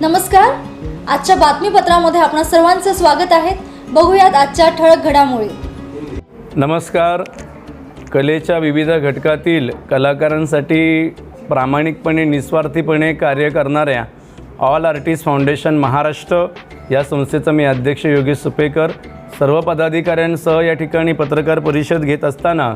नमस्कार. आजच्या बातमीपत्रामध्ये आपणा सर्वांचं स्वागत आहे. बघूयात आजच्या ठळक घडामोडी. नमस्कार. कलेच्या विविध घटकातील कलाकारांसाठी प्रामाणिकपणे निस्वार्थीपणे कार्य करणाऱ्या ऑल आर्टिस्ट फाउंडेशन महाराष्ट्र या संस्थेचा मी अध्यक्ष योगेश सुपेकर. सर्व पदाधिकाऱ्यांसह या ठिकाणी पत्रकार परिषद घेत असताना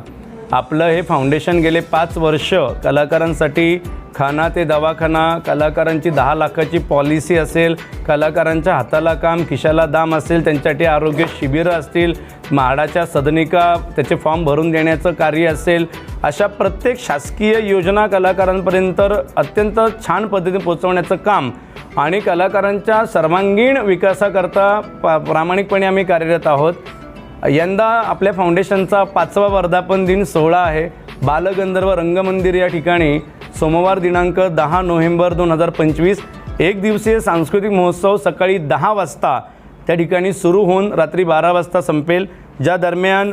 आपलं हे फाउंडेशन गेले पाच वर्ष कलाकारांसाठी खाना ते दवाखाना कलाकारांची दहा लाखाची पॉलिसी असेल कलाकारांच्या हाताला काम खिशाला दाम असेल त्यांच्यासाठी आरोग्य शिबिरं असतील म्हाडाच्या सदनिका त्याचे फॉर्म भरून देण्याचं कार्य असेल अशा प्रत्येक शासकीय योजना कलाकारांपर्यंत अत्यंत छान पद्धतीने पोचवण्याचं काम आणि कलाकारांच्या सर्वांगीण विकासाकरता पा प्रामाणिकपणे आम्ही कार्यरत आहोत. यंदा आपल्या फाउंडेशनचा पाचवा वर्धापन दिन सोहळा आहे. बालगंधर्व रंगमंदिर या ठिकाणी सोमवार दिनांक दहा नोव्हेंबर दोन हजार पंचवीस एक दिवसीय सांस्कृतिक महोत्सव सकाळी दहा वाजता त्या ठिकाणी सुरू होऊन रात्री बारा वाजता संपेल. ज्या दरम्यान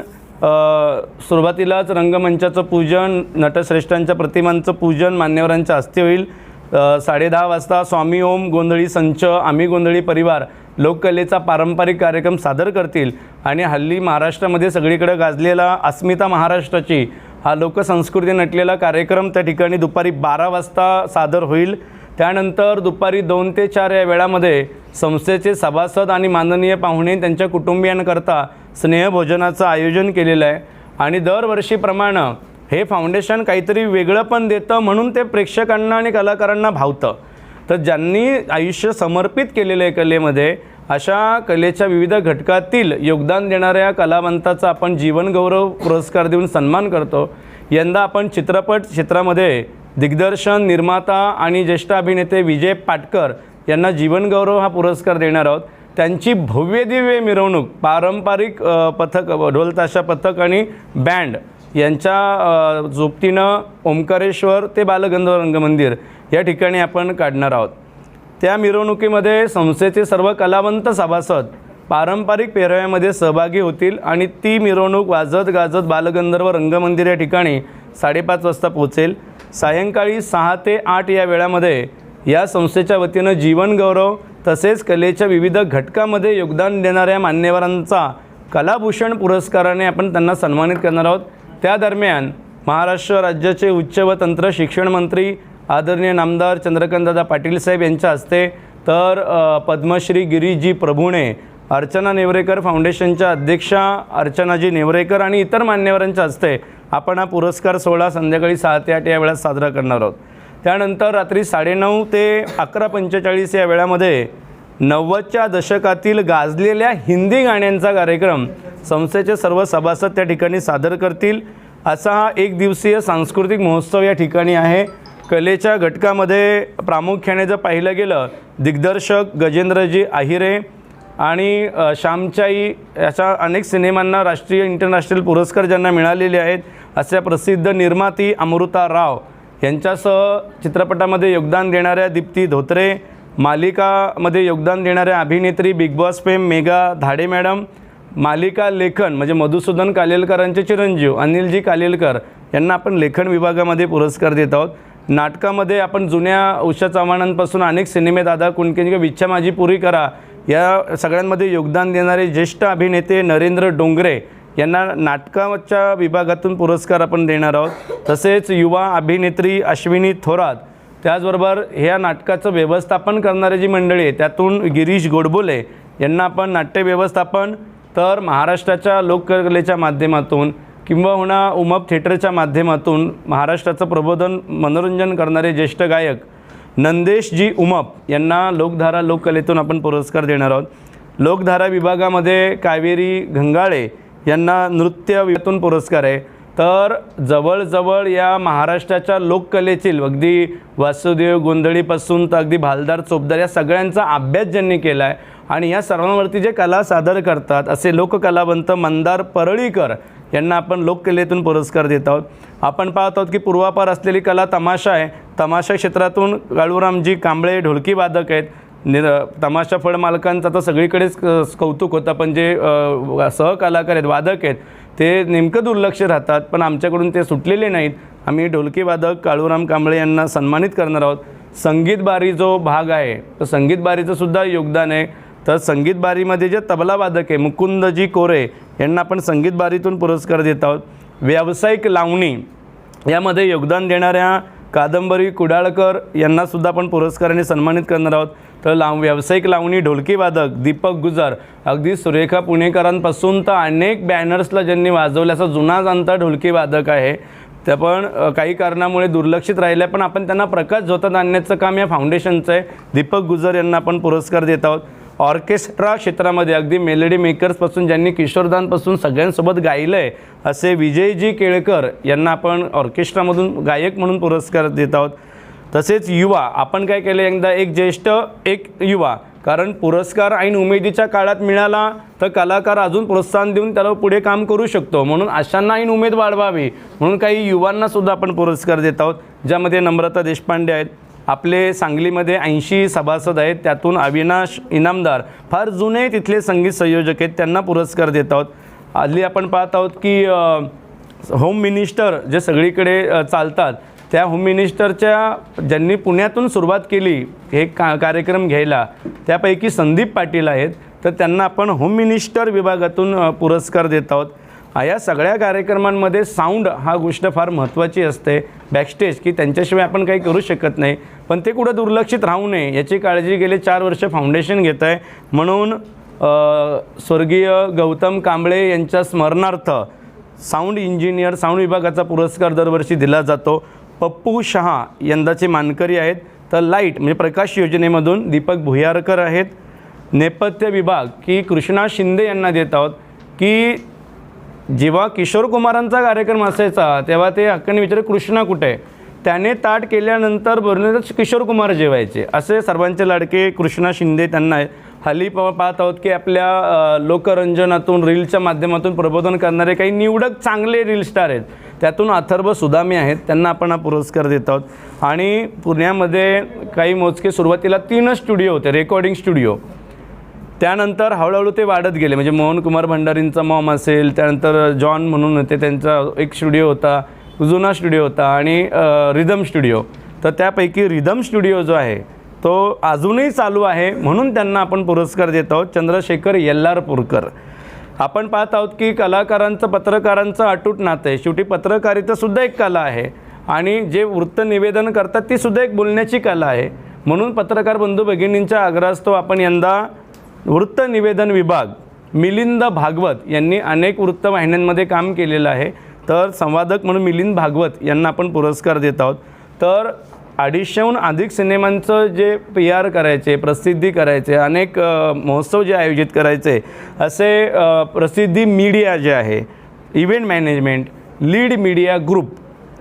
सुरुवातीलाच रंगमंचाचं पूजन नटश्रेष्ठांच्या प्रतिमांचं पूजन मान्यवरांच्या हस्ते होईल. साडे दहा वाजता स्वामी ओम गोंधळी संच आम्ही गोंधळी परिवार लोककलेचा पारंपरिक कार्यक्रम सादर करतील आणि हल्ली महाराष्ट्रामध्ये सगळीकडे गाजलेला अस्मिता महाराष्ट्राची हा लोकसंस्कृती नटलेला कार्यक्रम त्या ठिकाणी दुपारी बारा वाजता सादर होईल. त्यानंतर दुपारी दोन ते चार या वेळामध्ये संस्थेचे सभासद आणि माननीय पाहुणे त्यांच्या कुटुंबियांकरता स्नेहभोजनाचं आयोजन केलेलं आहे. आणि दरवर्षीप्रमाणे हे फाउंडेशन काहीतरी वेगळं पण देतं म्हणून ते प्रेक्षकांना आणि कलाकारांना भावतं. तर ज्यांनी आयुष्य समर्पित केलेलं आहे कलेमध्ये अशा कलेच्या विविध घटकातील योगदान देणाऱ्या कलावंताचा आपण जीवनगौरव पुरस्कार देऊन सन्मान करतो. यंदा आपण चित्रपट क्षेत्रामध्ये दिग्दर्शन निर्माता आणि ज्येष्ठ अभिनेते विजय पाटकर यांना जीवनगौरव हा पुरस्कार देणार आहोत. त्यांची भव्य दिव्य मिरवणूक पारंपरिक पथक ढोलताशा पथक आणि बँड यांच्या झोपतीनं जोबतीनं ओंकारेश्वर ते बालगंधर्व रंगमंदिर या ठिकाणी आपण काढणार आहोत. त्या मिरवणुकीमध्ये संस्थेचे सर्व कलावंत सभासद पारंपरिक पेहराव्यामध्ये सहभागी होतील आणि ती मिरवणूक वाजत गाजत बालगंधर्व रंगमंदिर या ठिकाणी साडेपाच वाजता पोहोचेल. सायंकाळी सहा ते आठ या वेळामध्ये या संस्थेच्या वतीनं जीवनगौरव तसेच कलेच्या विविध घटकामध्ये योगदान देणाऱ्या मान्यवरांचा कलाभूषण पुरस्काराने आपण त्यांना सन्मानित करणार आहोत. त्या दरम्यान महाराष्ट्र राज्याचे उच्च व तंत्र शिक्षण मंत्री आदरणीय नामदार चंद्रकांतदादा पाटील साहेब यांच्या हस्ते तर पद्मश्री गिरीजी प्रभुणे अर्चना नेवरेकर फाउंडेशनच्या अध्यक्षा अर्चनाजी नेवरेकर आणि इतर मान्यवरांच्या हस्ते आपण हा पुरस्कार सोहळा संध्याकाळी सहा ते आठ या वेळात साजरा करणार आहोत. त्यानंतर रात्री साडेनऊ ते अकरा पंचेचाळीस या वेळामध्ये नव्वदच्या दशकातील गाजलेल्या हिंदी गाण्यांचा कार्यक्रम संस्थेचे सर्व सभासद त्या ठिकाणी सादर करतील. असा हा एक दिवसीय सांस्कृतिक महोत्सव या ठिकाणी आहे. कलेच्या घटकामध्ये प्रामुख्याने जर पाहिलं गेलं दिग्दर्शक गजेंद्रजी आहिरे आणि श्यामचाई श्यामच्याई अशा अनेक सिनेमांना राष्ट्रीय इंटरनॅशनल पुरस्कार ज्यांना मिळालेले आहेत अशा प्रसिद्ध निर्माती अमृता राव यांच्यासह चित्रपटामध्ये योगदान देणाऱ्या दीप्ती धोत्रे मालिकामध्ये योगदान देणाऱ्या अभिनेत्री Bigg Boss fame Megha Dhade madam मालिका लेखन म्हणजे मधुसूदन कालेलकरांचे चिरंजीव अनिलजी कालेलकर यांना आपण लेखन विभागामध्ये पुरस्कार देत आहोत. नाटकामध्ये आपण जुन्या उषा चव्हाणांपासून अनेक सिनेमे दादा कुणकेन किंवा इच्छा माझी पुरी करा या सगळ्यांमध्ये योगदान देणारे ज्येष्ठ अभिनेते नरेंद्र डोंगरे यांना नाटकाच्या विभागातून पुरस्कार आपण देणार आहोत. तसेच युवा अभिनेत्री अश्विनी थोरात त्याचबरोबर ह्या नाटकाचं व्यवस्थापन करणारी जी मंडळी आहे त्यातून गिरीश गोडबोले यांना आपण नाट्य व्यवस्थापन तर महाराष्ट्राच्या लोककलेच्या माध्यमातून किंबहुना उमप थिएटरच्या माध्यमातून महाराष्ट्राचं प्रबोधन मनोरंजन करणारे ज्येष्ठ गायक नंदेशजी उमप यांना लोकधारा लोककलेतून आपण पुरस्कार देणार आहोत. लोकधारा विभागामध्ये कावेरी घंगाळे यांना नृत्य विभागातून पुरस्कार आहे. तर जवळजवळ या महाराष्ट्राच्या लोककलेतील अगदी वासुदेव गोंधळीपासून तर अगदी भालदार चोपदार या सगळ्यांचा अभ्यास ज्यांनी केला आहे आणि या सर्वांवरती जे कला सादर करतात असे लोककलावंत मंदार परळीकर यांना आपण लोककलेतून पुरस्कार देत आहोत. आपण पाहत आहोत की पूर्वापार असलेली कला तमाशा आहे. तमाशा क्षेत्रातून काळूरामजी कांबळे ढोलकी वादक आहेत. निर तमाशा फळ मालकांचं तर सगळीकडेच क- कौतुक होतं पण जे सहकलाकार आहेत वादक आहेत ते नेमकं दुर्लक्ष राहतात पण आमच्याकडून ते सुटलेले नाहीत. आम्ही ढोलकी वादक काळूराम कांबळे यांना सन्मानित करणार आहोत. संगीत बारी जो भाग आहे तर संगीत बारीचं सुद्धा योगदान आहे. तर संगीत बारीमध्ये जे तबला वादक आहे मुकुंदजी कोरे यांना आपण संगीत बारीतून पुरस्कार देत आहोत. व्यावसायिक लावणी यामध्ये योगदान देणाऱ्या कादंबरी कुडाळकर यांनासुद्धा आपण पुरस्काराने सन्मानित करणार आहोत. तर लाव व्यावसायिक लावणी ढोलकीवादक दीपक गुजर अगदी सुरेखा पुणेकरांपासून तर अनेक बॅनर्सला ज्यांनी वाजवल्याचा जुना जाणता ढोलकीवादक आहे. त्या पण काही कारणामुळे दुर्लक्षित राहिल्या पण आपण त्यांना प्रकाश झोतात आणण्याचं काम या फाउंडेशनचं आहे. दीपक गुजर यांना आपण पुरस्कार देत आहोत. ऑर्केस्ट्रा क्षेत्रामध्ये अगदी मेलडी मेकर्सपासून ज्यांनी किशोरदानपासून सगळ्यांसोबत गायलं आहे असे विजयजी केळकर यांना आपण ऑर्केस्ट्रामधून गायक म्हणून पुरस्कार देत आहोत. तसेच युवा आपण काय केलं एकदा एक ज्येष्ठ एक युवा. कारण पुरस्कार ऐन उमेदीच्या काळात मिळाला तर कलाकार अजून प्रोत्साहन देऊन त्याला पुढे काम करू शकतो. म्हणून अशांना ऐन उमेद वाढवावी म्हणून काही युवांनासुद्धा आपण पुरस्कार देत आहोत ज्यामध्ये नम्रता देशपांडे आहेत. आपले सांगलीमध्ये ऐंशी सभासद आहेत त्यातून अविनाश इनामदार फार जुने तिथले संगीत संयोजक आहेत त्यांना पुरस्कार देत आहोत. आधी आपण पाहत आहोत की होम मिनिस्टर जे सगळीकडे चालतात त्या होम मिनिस्टरच्या ज्यांनी पुण्यातून सुरुवात केली हे का कार्यक्रम घ्यायला त्यापैकी संदीप पाटील आहेत. तर त्यांना आपण होम मिनिस्टर विभागातून पुरस्कार देत आहोत. या सगळ्या कार्यक्रमांमध्ये साऊंड हा गोष्ट फार महत्त्वाची असते. बॅकस्टेज की त्यांच्याशिवाय आपण काही करू शकत नाही. पण ते कुठं दुर्लक्षित राहू नये याची काळजी गेले चार वर्ष फाउंडेशन घेत आहे म्हणून स्वर्गीय गौतम कांबळे यांच्या स्मरणार्थ साऊंड इंजिनियर साऊंड विभागाचा पुरस्कार दरवर्षी दिला जातो. पप्पू शहा यंदाचे मानकरी आहेत. तर लाइट म्हणजे प्रकाश योजनेमधून दीपक भुयारकर आहेत. नेपथ्य विभाग की कृष्णा शिंदे यांना देत आहोत. की जेव्हा किशोर कुमारांचा कार्यक्रम असायचा तेव्हा ते हक्काने विचार कृष्णा कुठे? आहे त्याने ताट केल्यानंतर बरोबरच किशोर कुमार जेवायचे. असे सर्वांचे लाडके कृष्णा शिंदे त्यांना हल्ली प पाहत आहोत की आपल्या लोकरंजनातून रीलच्या माध्यमातून प्रबोधन करणारे काही निवडक चांगले रील स्टार आहेत. त्यातून अथर्व सुदामी आहेत त्यांना आपण हा पुरस्कार देत आहोत. आणि पुण्यामध्ये काही मोजके सुरुवातीला तीनच स्टुडिओ होते रेकॉर्डिंग स्टुडिओ त्यानंतर हळूहळू ते वाढत गेले. म्हणजे मोहन कुमार भंडारींचा मॉम असेल त्यानंतर जॉन म्हणून होते त्यांचा एक स्टुडिओ होता जुना स्टुडिओ होता आणि रिदम स्टुडिओ. तर त्यापैकी रिदम स्टुडिओ जो आहे तो अजूनही चालू आहे म्हणून त्यांना आपण पुरस्कार देत आहोत चंद्रशेखर येल्लारपूरकर. आपण पाहत आहोत की कलाकारांचं पत्रकारांचं अटूट नातं आहे. शेवटी पत्रकारितासुद्धा एक कला आहे आणि जे वृत्त निवेदन करतात तीसुद्धा एक बोलण्याची कला आहे. म्हणून पत्रकार बंधू भगिनींच्या आग्रहास्तव आपण यंदा वृत्त निवेदन विभाग मिलिंद भागवत यांनी अनेक वृत्तवाहिन्यांमध्ये काम केलेलं आहे. तर संवादक म्हणून मिलिंद भागवत यांना आपण पुरस्कार देत आहोत. तर अडीचशेहून अधिक सिनेमांचं जे पी आर करायचे प्रसिद्धी करायचे अनेक महोत्सव जे आयोजित करायचे असे प्रसिद्धी मीडिया जे आहे event management lead media group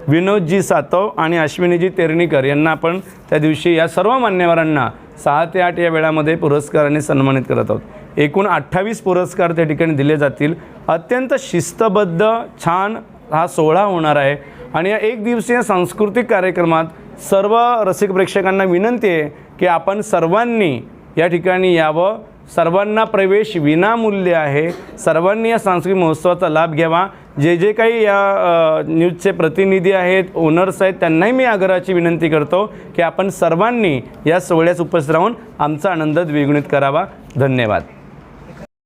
विनोदजी सातव आणि अश्विनीजी तेरणीकर यांना आपण त्या दिवशी या सर्व मान्यवरांना सहा ते आठ या वेळामध्ये पुरस्काराने सन्मानित करत आहोत. एकूण अठ्ठावीस पुरस्कार त्या ठिकाणी दिले जातील. अत्यंत शिस्तबद्ध छान हा सोहळा होणार आहे. आणि या एक दिवसीय सांस्कृतिक कार्यक्रमात सर्व रसिक प्रेक्षकांना विनंती आहे की आपण सर्वांनी या ठिकाणी यावं. सर्वांना प्रवेश विनामूल्य आहे. सर्वांनी या सांस्कृतिक महोत्सवाचा लाभ घ्यावा. जे जे काही या न्यूजचे प्रतिनिधी आहेत ओनर्स आहेत त्यांनाही मी आग्रहाची विनंती करतो की आपण सर्वांनी या सोहळ्यास उपस्थित राहून आमचा आनंद द्विगुणित करावा. धन्यवाद.